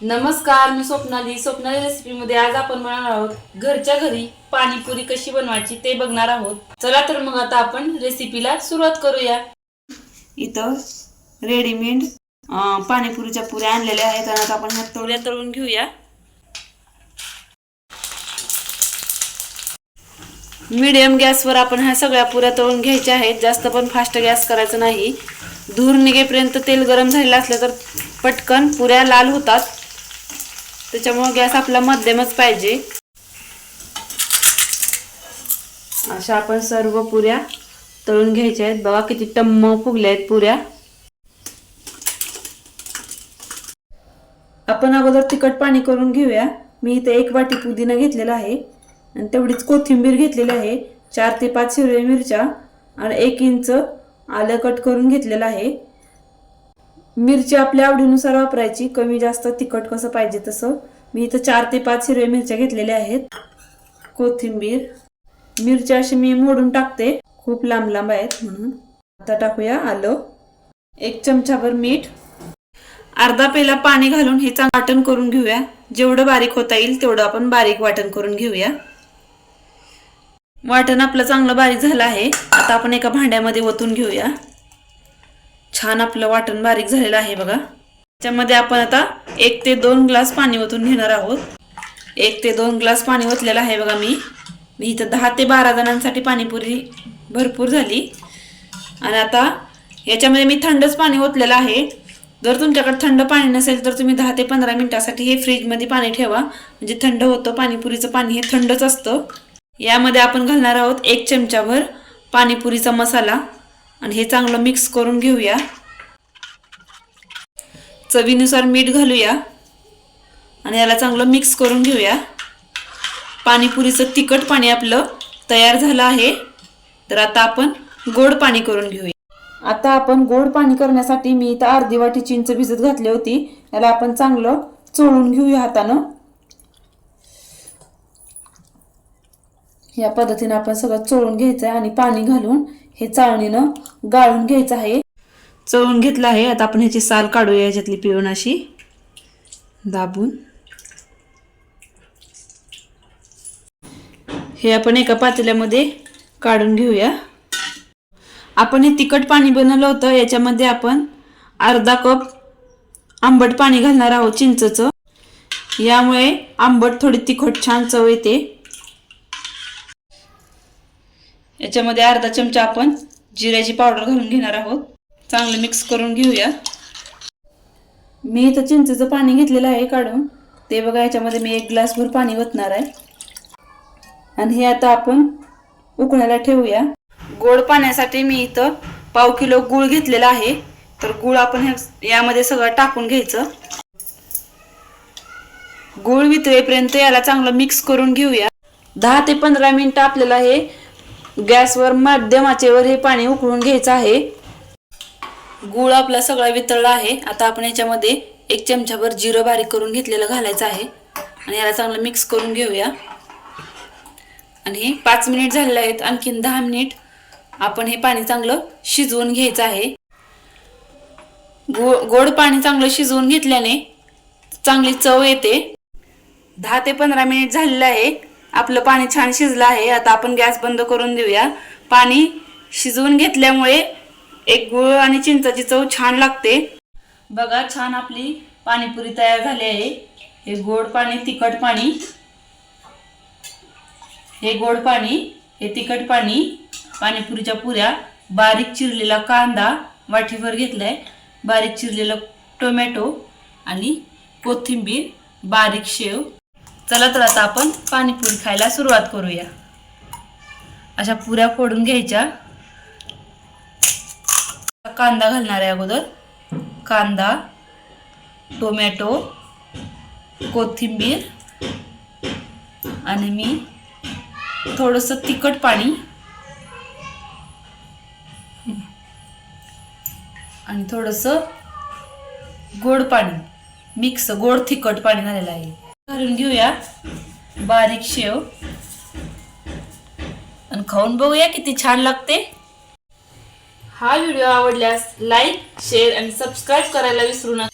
नमस्कार मी स्वप्नाली. स्वप्नाली रेसिपीमध्ये आज आपण बनवणार आहोत घरच्या घरी पाणीपुरी कशी बनवायची ते बघणार आहोत. चला तर मग आता आपण रेसिपीला सुरुवात करूया. इथं रेडीमेड पाणीपुरीच्या पुऱ्या आणलेल्या आहेत आणि आता आपण ह्या तळून घेऊया. मीडियम गॅसवर आपण ह्या सगळ्या पुऱ्या तळून घ्यायच्या आहेत. जास्त पण फास्ट गॅस करायचं नाही. धूर निघेपर्यंत तेल गरम झालेलं असलं तर पटकन पुऱ्या लाल होतात. त्याच्यामुळं गॅस आपला मध्यमच पाहिजे. अशा आपण सर्व पुऱ्या तळून घ्यायच्या आहेत. बघा किती टम्म फुगल्या आहेत पुऱ्या. आपण अगोदर तिखट पाणी करून घेऊया. मी इथे एक वाटी पुदिना घेतलेला आहे. आणि तेवढीच कोथिंबीर घेतलेली आहे. चार ते पाच हिरव्या मिरच्या आणि एक इंच आलं कट करून घेतलेलं आहे. मिरची आपल्या आवडीनुसार वापरायची. कमी जास्त तिखट कसं पाहिजे तसं. मी इथं चार ते पाच हिरव्या मिरच्या घेतलेल्या आहेत. कोथिंबीर. मिरच्या अशी मी मोडून टाकते. खूप लांब लांब आहेत म्हणून. आता टाकूया आलं. एक चमचाभर मीठ. अर्धा पेला पाणी घालून हे चांग वाटण करून घेऊया. जेवढं बारीक होता येईल तेवढं आपण बारीक वाटण करून घेऊया. वाटण आपलं चांगलं बारीक झालं आहे. आता आपण एका भांड्यामध्ये ओतून घेऊया. छान आपलं वाटण बारीक झालेलं आहे बघा. त्याच्यामध्ये आपण आता एक ते दोन ग्लास पाणी ओतून घेणार आहोत. एक ते दोन ग्लास पाणी ओतलेलं आहे बघा मी. मी इथं दहा ते बारा जणांसाठी पाणीपुरी भरपूर झाली. आणि आता याच्यामध्ये मी थंडच पाणी ओतलेलं आहे. जर तुमच्याकडे थंड पाणी नसेल तर तुम्ही दहा ते पंधरा मिनटासाठी हे फ्रीजमध्ये पाणी ठेवा. म्हणजे थंड होतं पाणीपुरीचं पाणी हे थंडच असतं. यामध्ये आपण घालणार आहोत एक चमचाभर पाणीपुरीचा मसाला. आणि हे चांगलं मिक्स करून घेऊया. चवीनुसार मीठ घालूया. आणि याला चांगलं मिक्स करून घेऊया. पाणीपुरीचं तिखट पाणी आपलं तयार झालं आहे. तर आता आपण गोड पाणी करून घेऊया. आता आपण गोड पाणी करण्यासाठी मी इथं अर्धी वाटी चिंच भिजत घातली होती. याला आपण चांगलं चोळून घेऊया हातानं. या पद्धतीने आपण सगळं चोळून घ्यायचं आहे आणि पाणी घालून हे चाळणीनं गाळून घ्यायचं आहे. चोळून घेतलं आहे. आता आपण ह्याची साल काढूया याच्यातली पिळून अशी दाबून. हे आपण एका पातेल्यामध्ये काढून घेऊया. आपण हे तिखट पाणी बनवलं होतं. याच्यामध्ये आपण अर्धा कप आंबट पाणी घालणार आहोत चिंचचं. यामुळे आंबट थोडी तिखट छान चव येते. याच्यामध्ये अर्धा चमचा आपण जिऱ्याची पावडर घालून घेणार आहोत. चांगलं मिक्स करून घेऊया. मी इथं चिंचेचं पाणी घेतलेलं आहे काढून. ते बघा याच्यामध्ये मी एक ग्लासभर पाणी ओतणार आहे. आणि हे आता आपण उकळायला ठेवूया. गोड पाण्यासाठी मी इथं पाव किलो गूळ घेतलेला आहे. तर गूळ आपण यामध्ये सगळं टाकून घ्यायचं. गूळ वितळेपर्यंत याला चांगलं मिक्स करून घेऊया. दहा ते पंधरा मिनिटं आपल्याला हे गॅसवर मध्यम आचेवर हे पाणी उकळून घ्यायचं आहे. गूळ आपला सगळा वितळला आहे. आता आपण याच्यामध्ये एक चमचाभर जिरं बारीक करून घेतलेलं घालायचं आहे. आणि याला चांगलं मिक्स करून घेऊया. आणि हे पाच मिनिट झालेले आहेत. आणखीन दहा मिनिट आपण हे पाणी चांगलं शिजवून घ्यायचं आहे. गो गोड पाणी चांगलं शिजवून घेतल्याने चांगली चव येते. दहा ते पंधरा मिनिट झालेलं आहे. आपलं पाणी छान शिजलं आहे. आता आपण गॅस बंद करून देऊया. पाणी शिजवून घेतल्यामुळे एक गुळ आणि चिंचाची चव छान लागते. बघा छान आपली पाणीपुरी तयार झाली आहे. हे गोड पाणी तिखट पाणी. हे गोड पाणी हे तिखट पाणी. पाणीपुरीच्या पुऱ्या. बारीक चिरलेला कांदा वाटीभर घेतलाय. बारीक चिरलेला टोमॅटो आणि कोथिंबीर बारीक शेव. चला तर आता आपण पाणीपुरी खायला सुरुवात करूया. अशा पुऱ्या फोडून घ्यायच्या. कांदा घालणार आहे अगोदर. कांदा टोमॅटो कोथिंबीर आणि मी थोडंसं तिखट पाणी आणि थोडंसं गोड पाणी. मिक्स गोड तिखट पाणी झालेलं आहे. घालून घेऊया. बारीक शेव. आणि खाऊन बघूया किती छान लागते. हा व्हिडिओ आवडल्यास लाईक शेअर आणि सबस्क्राईब करायला विसरू नका.